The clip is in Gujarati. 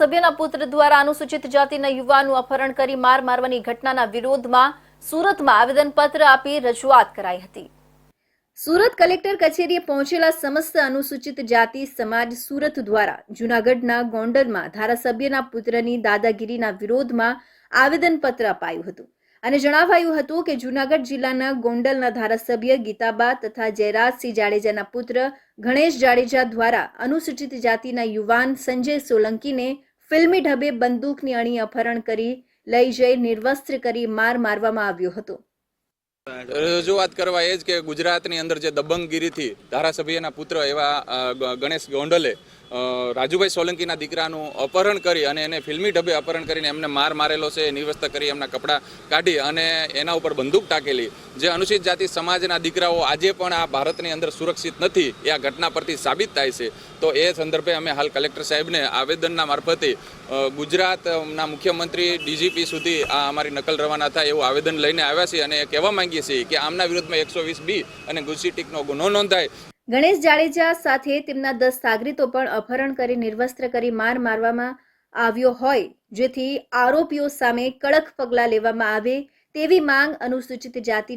સભ્યના પુત્ર દ્વારા અનુસૂચિત જાતિના યુવાનનું અપહરણ કરી માર મારવાની ઘટનાના વિરોધમાં સુરતમાં આવેદનપત્ર આપી રજૂઆત કરાઈ હતી. સુરત કલેક્ટર કચેરીએ પહોંચેલા સમસ્ત અનુસૂચિત જાતિ સમાજ સુરત દ્વારા જૂનાગઢના ગોંડલમાં ધારાસભ્યના પુત્રની દાદાગીરીના વિરોધમાં આવેદનપત્ર અપાયું હતું. અને જણાવાયું હતું કે જૂનાગઢ જિલ્લાના ગોંડલના ધારાસભ્ય ગીતાબા તથા જયરાજસિંહ જાડેજાના પુત્ર ગણેશ જાડેજા દ્વારા અનુસૂચિત જાતિના યુવાન સંજય સોલંકીને ફિલ્મી ઢબે બંદૂકની અણી અપહરણ કરી, લઈ જઈ નિર્વસ્ત્ર કરી માર મારવામાં આવ્યો હતો. રજૂઆત કરવા એ જ કે ગુજરાતની અંદર જે દબંગગીરીથી ધારાસભ્યના પુત્ર એવા ગણેશ ગોંડલે રાજુભાઈ સોલંકીના દીકરાનું અપહરણ કરી અને એને ફિલ્મી ઢબે અપહરણ કરીને એમને માર મારેલો છે નિર્વસ્ત કરી એમના કપડાં કાઢી અને એના ઉપર બંદૂક ટાંકેલી. જે અનુસૂચિત જાતિ સમાજના દીકરાઓ આજે પણ આ ભારતની અંદર સુરક્ષિત નથી, એ આ ઘટના પરથી સાબિત થાય છે. તો એ સંદર્ભે અમે હાલ કલેક્ટર સાહેબને આવેદનના મારફતે ગુજરાતના મુખ્યમંત્રી ડીજીપી સુધી આ અમારી નકલ રવાના થાય એવું આવેદન લઈને આવ્યા છીએ અને કહેવા માંગીએ છીએ કે આમના વિરુદ્ધમાં એકસો વીસ બી અને ગુસ્સી ટીકનો ગુનો નોંધાય. ગણેશ જાડેજા સાથે તેમના દસ સાગરીતો પણ અપહરણ કરી નિર્વસ્ત્ર કરી માર મારવામાં આવ્યો હોય, જેથી આરોપીઓ સામે કડક પગલાં લેવામાં આવે તેવી માંગ અનુસૂચિત જાતિના